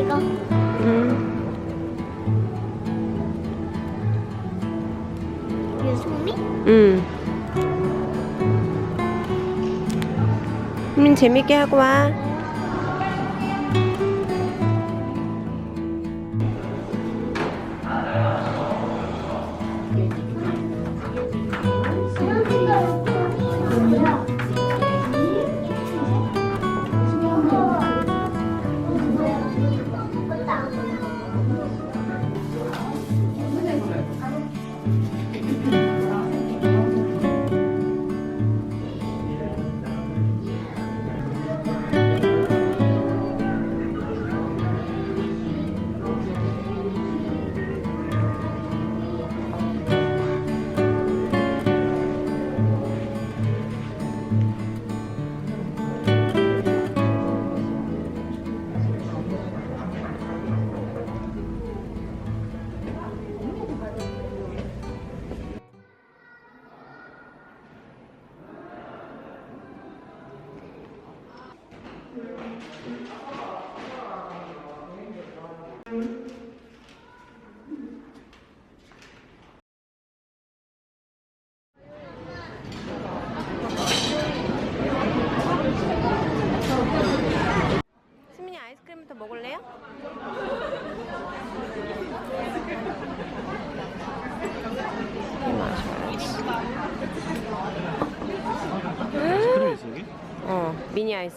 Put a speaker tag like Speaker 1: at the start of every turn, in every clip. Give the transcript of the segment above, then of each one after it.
Speaker 1: 이거.
Speaker 2: 음.
Speaker 1: 유소미?
Speaker 2: 음. 민 재밌게 하고 와.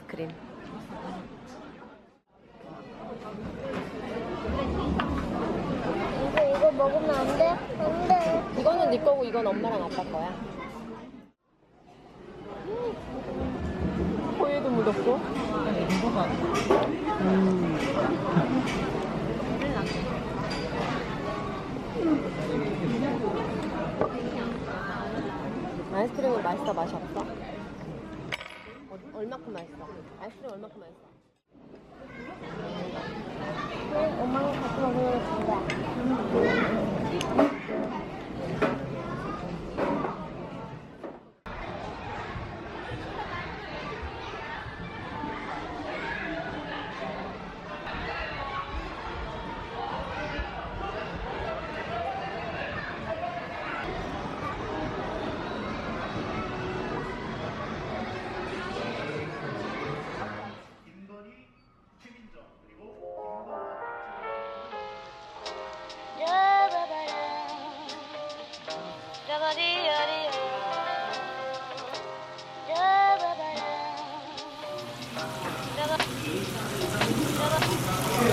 Speaker 2: 아이스크림.
Speaker 1: 이거 이거 먹으면 안 돼? 안 돼.
Speaker 2: 이거는 네 거고 이건 엄마랑 아빠 거야. 코에도 묻었고. 아이스크림은 맛있어 맛이 없어? 어, 얼마큼 맛있어? 아이스크림 얼마큼 맛있어?
Speaker 1: 엄마가 같이 먹으면 준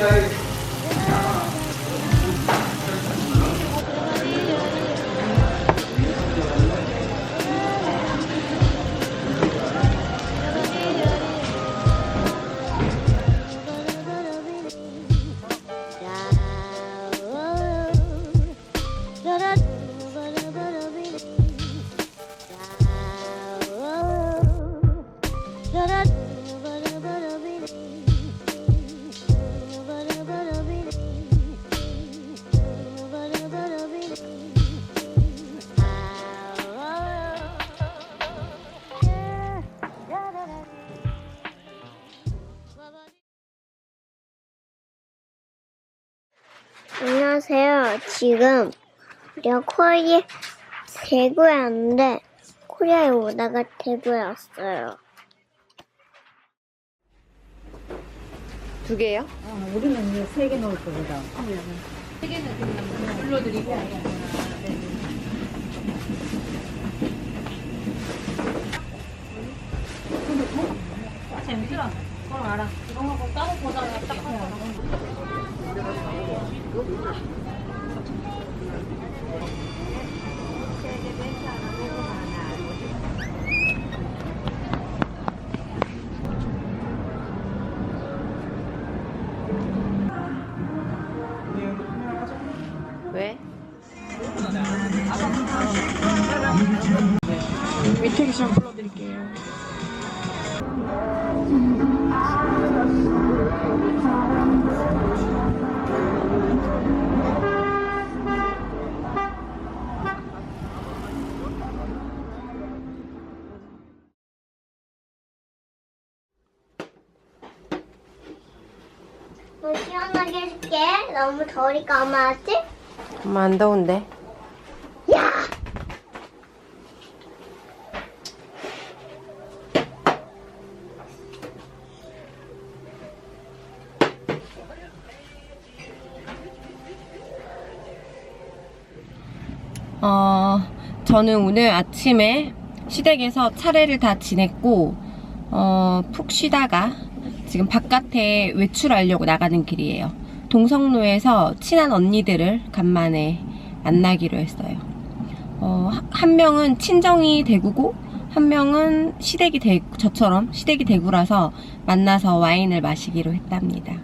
Speaker 1: 거야. 안녕하세요. 지금 우리가 코리아 대구에 왔는데 코리아에 오다가 대구에 왔어요.
Speaker 2: 두 개요?
Speaker 3: 어, 우리는 이제 세개 넣을 거거든.
Speaker 2: 왜?
Speaker 4: 밑에 기좀 불러드릴게요.
Speaker 1: 너 시원하게 해줄게. 너무 더우니까 엄마 알았지?
Speaker 2: 엄마 안 더운데.
Speaker 1: 야!
Speaker 2: 어, 저는 오늘 아침에 시댁에서 차례를 다 지냈고, 어, 푹 쉬다가 지금 바깥에 외출하려고 나가는 길이에요. 동성로에서 친한 언니들을 간만에 만나기로 했어요. 어, 하- 한 명은 친정이 대구고, 한 명은 시댁이 대구, 저처럼 시댁이 대구라서 만나서 와인을 마시기로 했답니다.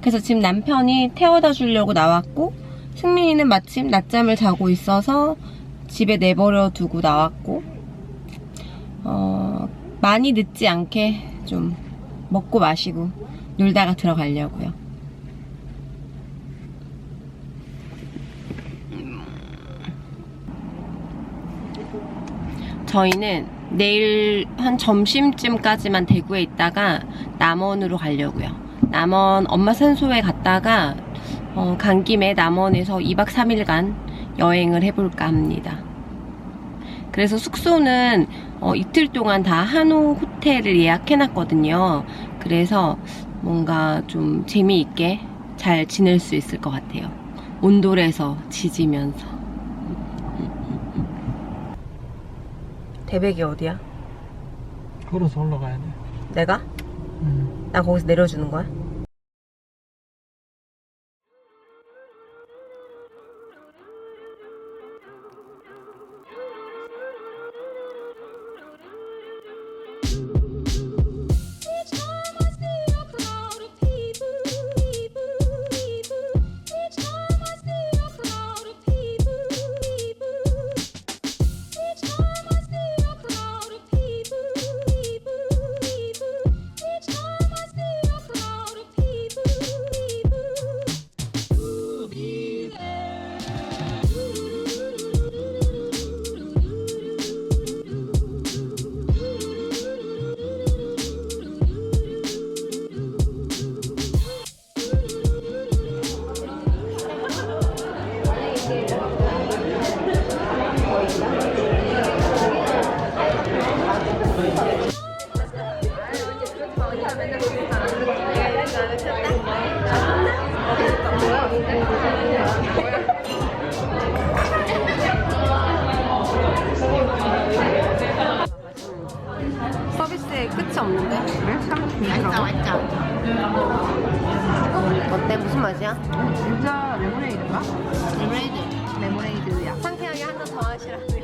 Speaker 2: 그래서 지금 남편이 태워다 주려고 나왔고, 승민이는 마침 낮잠을 자고 있어서 집에 내버려 두고 나왔고, 어, 많이 늦지 않게 좀 먹고 마시고 놀다가 들어가려고요. 저희는 내일 한 점심쯤까지만 대구에 있다가 남원으로 가려고요. 남원 엄마 산소에 갔다가 어, 간 김에 남원에서 2박 3일간 여행을 해볼까 합니다. 그래서 숙소는 어, 이틀 동안 다 한호 호텔을 예약해놨거든요. 그래서 뭔가 좀 재미있게 잘 지낼 수 있을 것 같아요. 온돌에서 지지면서. 대백이 어디야?
Speaker 4: 걸어서 올라가야 돼.
Speaker 2: 내가?
Speaker 4: 응.
Speaker 2: 나 거기서 내려주는 거야? 없는데? 맛있어, 맛있어. 어때? 무슨 맛이야?
Speaker 3: 진짜 레모네이드인가? 레모네이드. 레모네이드야.
Speaker 2: 상쾌하게 한 잔 더 하시라고.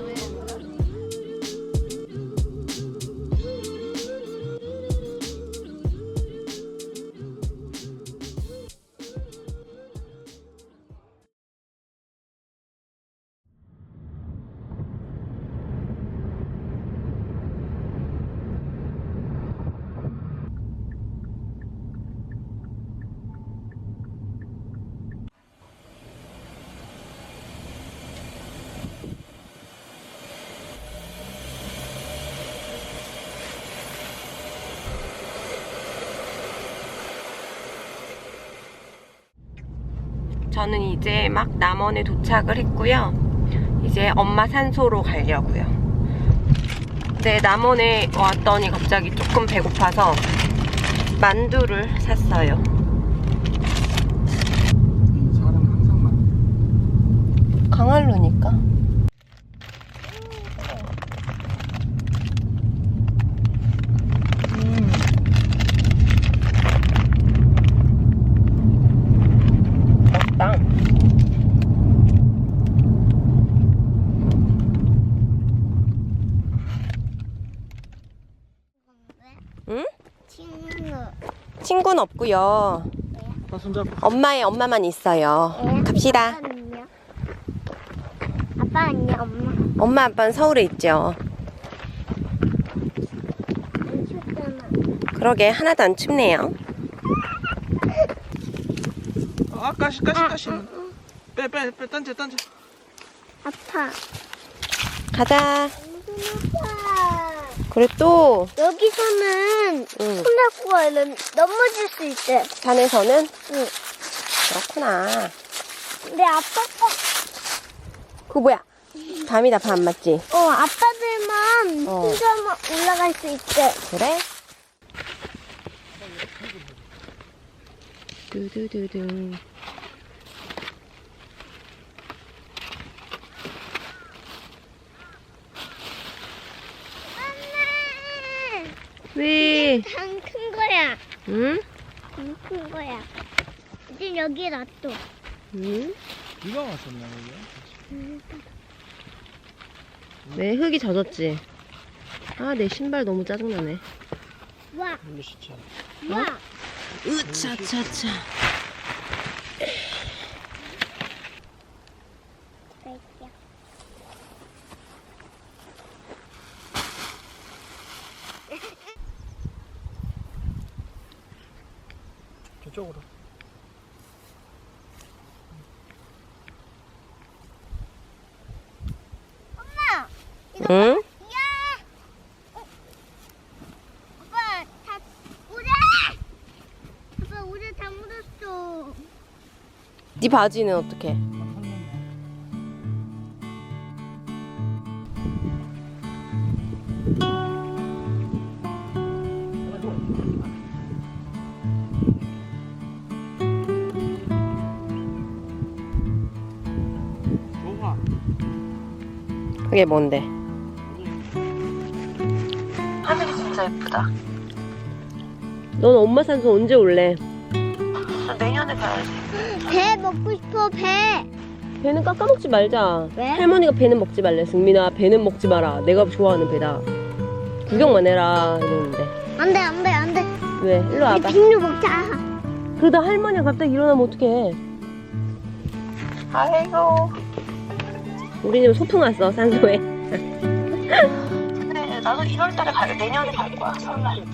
Speaker 2: 저는 이제 막 남원에 도착을 했고요. 이제 엄마 산소로 가려고요. 근데 남원에 왔더니 갑자기 조금 배고파서 만두를 샀어요.
Speaker 4: 사람 항상 많아.
Speaker 2: 강할루니까. 맛있다. 응?
Speaker 1: 친구.
Speaker 2: 친구는 없고요.
Speaker 4: 나 손잡고.
Speaker 2: 엄마의 엄마만 있어요. 갑시다.
Speaker 1: 아빠 안녕, 엄마.
Speaker 2: 엄마 아빠는 서울에 있죠.
Speaker 1: 안 춥잖아.
Speaker 2: 그러게 하나도 안 춥네요.
Speaker 4: 아, 가시, 가시, 가시. 빼, 빼, 빼, 던져, 던져.
Speaker 1: 아파.
Speaker 2: 가자.
Speaker 1: 무슨 아파.
Speaker 2: 그래 또
Speaker 1: 여기서는
Speaker 2: 응.
Speaker 1: 손 잡고 가면 넘어질 수 있대.
Speaker 2: 산에서는
Speaker 1: 응.
Speaker 2: 그렇구나.
Speaker 1: 근데 아빠가
Speaker 2: 그거 뭐야? 밤이다 밤 맞지?
Speaker 1: 어 아빠들만
Speaker 2: 어.
Speaker 1: 혼자만 올라갈 수 있대.
Speaker 2: 그래? 두두두두. 왜?
Speaker 1: 당큰 거야.
Speaker 2: 응?
Speaker 1: 당큰 거야. 이제 여기에 놔둬.
Speaker 2: 응?
Speaker 4: 비가 왔었나 여기?
Speaker 2: 왜 흙이 젖었지? 아, 내 신발 너무 짜증나네.
Speaker 1: 와,
Speaker 4: 싫지
Speaker 2: 어?
Speaker 1: 와.
Speaker 2: 으차차차.
Speaker 4: 저쪽으로.
Speaker 1: 엄마,
Speaker 2: 응?
Speaker 1: 야! 어? 아빠, 다 우레! 아빠, 우레 다 묻었어.
Speaker 2: 네 바지는 어떻게? 그게 뭔데? 하늘이 진짜 예쁘다. 넌 엄마 산소 언제 올래? 내년에 가야지.
Speaker 1: 배 먹고 싶어, 배.
Speaker 2: 배는 깎아먹지 말자.
Speaker 1: 왜?
Speaker 2: 할머니가 배는 먹지 말래. 승민아, 배는 먹지 마라. 내가 좋아하는 배다. 구경만 해라. 이러는데.
Speaker 1: 안 돼, 안 돼, 안 돼.
Speaker 2: 왜? 일로
Speaker 1: 우리
Speaker 2: 와봐.
Speaker 1: 빙류 먹자.
Speaker 2: 그러다 할머니가 갑자기 일어나면 어떡해. 아이고. 우리 집 소풍 왔어, 산소에.
Speaker 5: 네, 나도 1월 달에 갈, 내년에 갈 거야, 설날.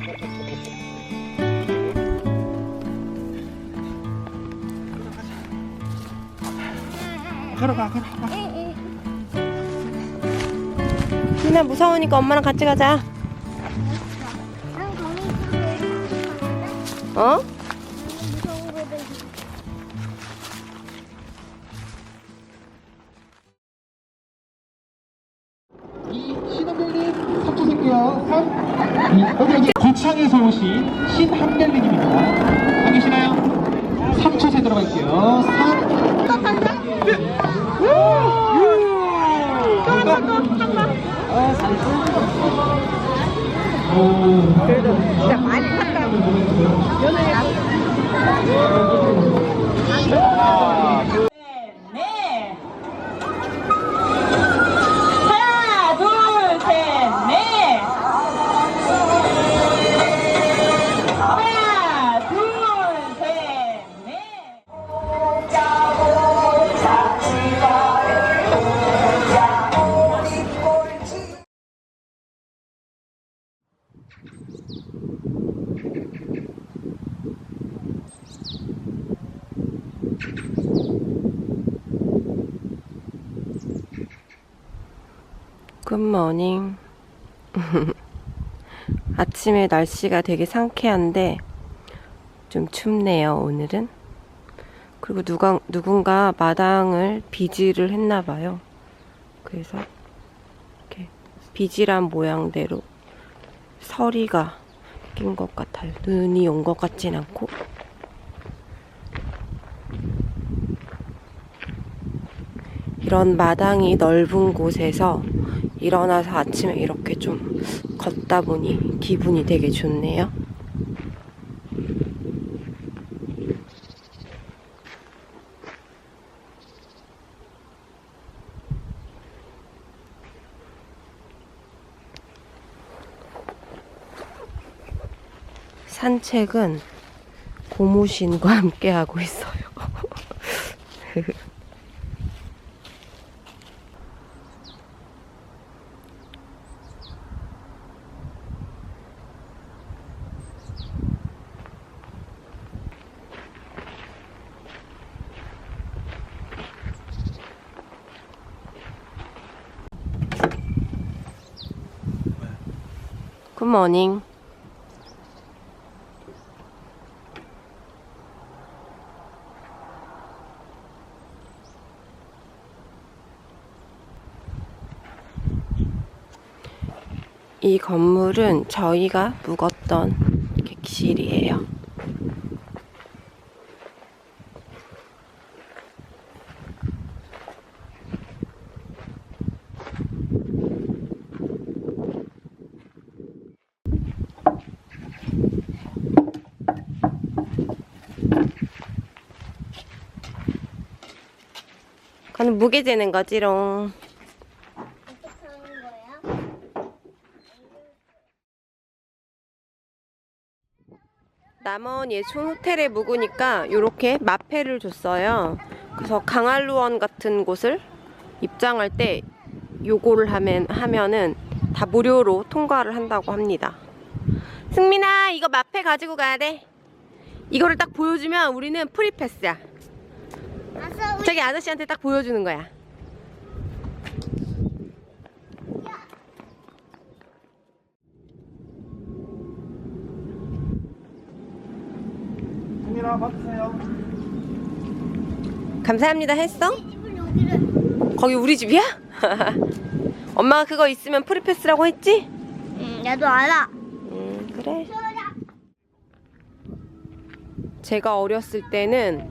Speaker 4: 걸어가, 걸어가.
Speaker 2: 희나 무서우니까 엄마랑 같이 가자. 어? 굿모닝. 아침에 날씨가 되게 상쾌한데 좀 춥네요, 오늘은. 그리고 누가, 누군가 마당을 비지를 했나 봐요. 그래서 이렇게 비지란 모양대로 서리가 낀 것 같아요. 눈이 온 것 같진 않고. 이런 마당이 넓은 곳에서 일어나서 아침에 이렇게 좀 걷다 보니 기분이 되게 좋네요. 산책은 고무신과 함께 하고 있어요. 굿모닝. 이 건물은 저희가 묵었던 객실이에요. 무게 재는 거지롱. 남원 예촌 호텔에 묵으니까 이렇게 마패를 줬어요. 그래서 강알루원 같은 곳을 입장할 때 요거를 하면 하면은 다 무료로 통과를 한다고 합니다. 승민아 이거 마패 가지고 가야 돼. 이거를 딱 보여주면 우리는 프리패스야. 저기 아저씨한테 딱 보여주는 거야.
Speaker 4: 승민아 받으세요.
Speaker 2: 감사합니다 했어? 거기 우리 집이야? 엄마가 그거 있으면 프리패스라고 했지?
Speaker 1: 응 나도 알아
Speaker 2: 음, 그래. 제가 어렸을 때는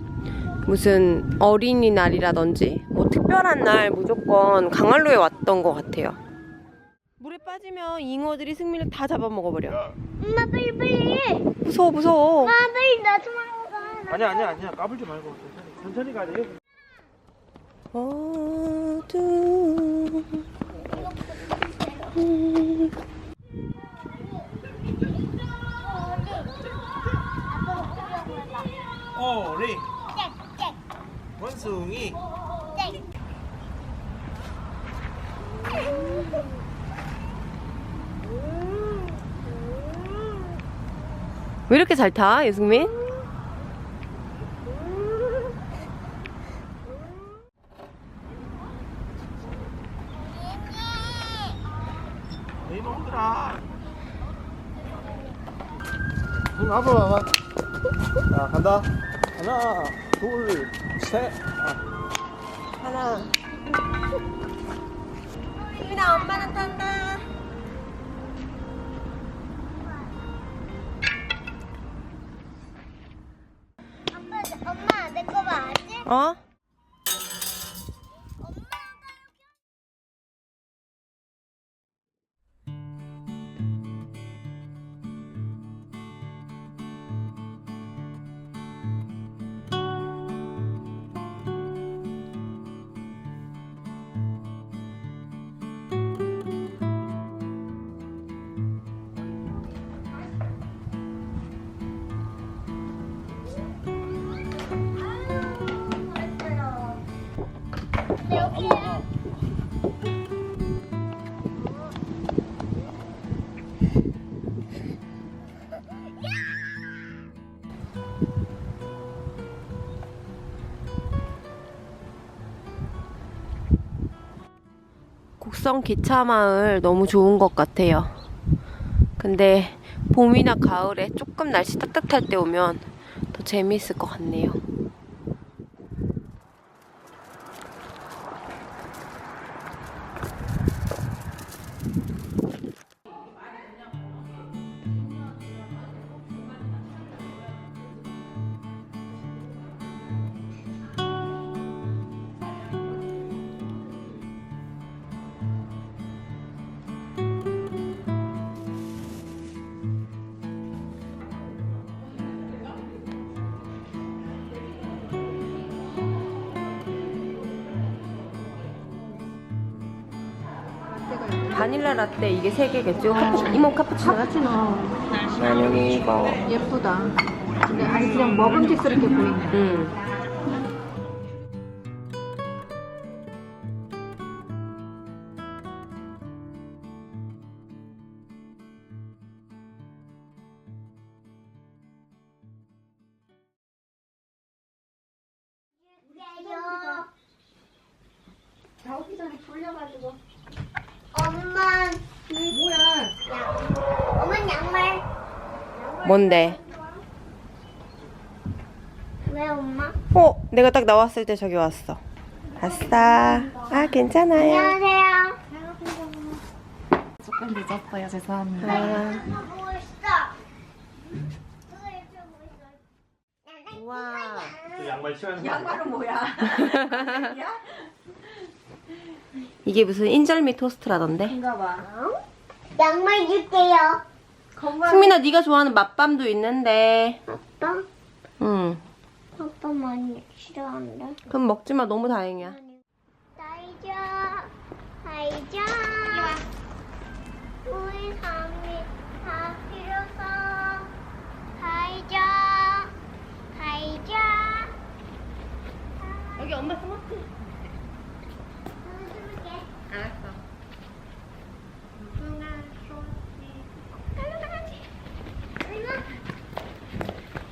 Speaker 2: 무슨 어린이날이라든지 뭐 특별한 날 무조건 강활로에 왔던 것 같아요. 물에 빠지면 잉어들이 승민을 다 잡아먹어버려.
Speaker 1: 엄마 빨리 빨리
Speaker 2: 무서워 무서워.
Speaker 1: 엄마 빨리 나좀 하고 가 나.
Speaker 4: 아니야 아니야 아니야 까불지 말고 천천히 천천히 가야 돼.
Speaker 2: 어두.
Speaker 4: 오리 원숭이
Speaker 2: 왜 이렇게 잘 타, 유승민?
Speaker 4: 이놈들아. 응 앞으로 와봐. 자 간다. 하나 둘 셋. 아.
Speaker 2: 하나. 유민아, 엄마는 탄다.
Speaker 1: 아빠 엄마 내 거봐 알지?
Speaker 2: 어? 곡성 기차마을 너무 좋은 것 같아요. 근데 봄이나 가을에 조금 날씨 따뜻할 때 오면 더 재미있을 것 같네요. 라떼 이게 세 개겠죠? 이모 카푸치노.
Speaker 3: 카푸치노
Speaker 2: 나는 이거.
Speaker 3: 예쁘다. 근데 아니 그냥 먹음직스럽게 보이네.
Speaker 2: 음. 뭔데?
Speaker 1: 왜 엄마?
Speaker 2: 어, 내가 딱 나왔을 때 저기 왔어. 아싸. 아, 괜찮아요.
Speaker 1: 안녕하세요.
Speaker 3: 조금 늦었어요. 죄송합니다.
Speaker 2: 아,
Speaker 1: 보고 있어.
Speaker 2: 우와.
Speaker 6: 양말 치워야
Speaker 3: 양말은 뭐야?
Speaker 2: 이게 무슨 인절미 토스트라던데?
Speaker 3: 인가 봐.
Speaker 1: 양말 줄게요.
Speaker 2: 승민아, 네가 좋아하는 맛밤도 있는데.
Speaker 1: 아빠?
Speaker 2: 응.
Speaker 1: 아빠 많이 싫어한다.
Speaker 2: 그럼 먹지 마. 너무 다행이야.
Speaker 1: 다이자, 다이자. 우리 삶이 다 필요서. 다이자, 다이자.
Speaker 2: 여기 엄마 스마트. 알았어.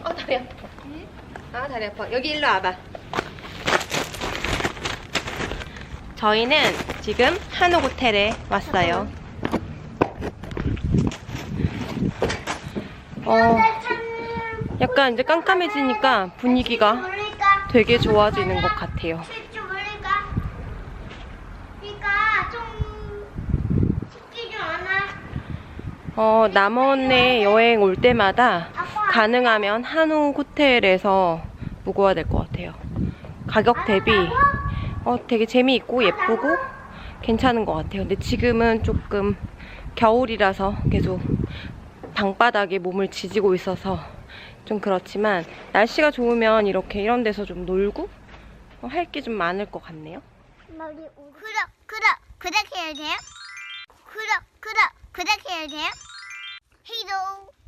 Speaker 2: 어, 다리 아파. 아, 다리 아파. 여기 일로 와봐. 저희는 지금 한옥 호텔에 왔어요. 어, 약간 이제 깜깜해지니까 분위기가? 되게 좋아지는 것 같아요. 어, 남원에 여행 올 때마다 가능하면 한옥 호텔에서 묵어야 될 것 같아요. 가격 대비 어, 되게 재미있고 예쁘고 괜찮은 것 같아요. 근데 지금은 조금 겨울이라서 계속 방바닥에 몸을 지지고 있어서 좀 그렇지만 날씨가 좋으면 이렇게 이런 데서 좀 놀고 할게 좀 많을 것 같네요.
Speaker 1: 구독 구독 구독해야 돼요? 구독 구독 구독해야 돼요? 히도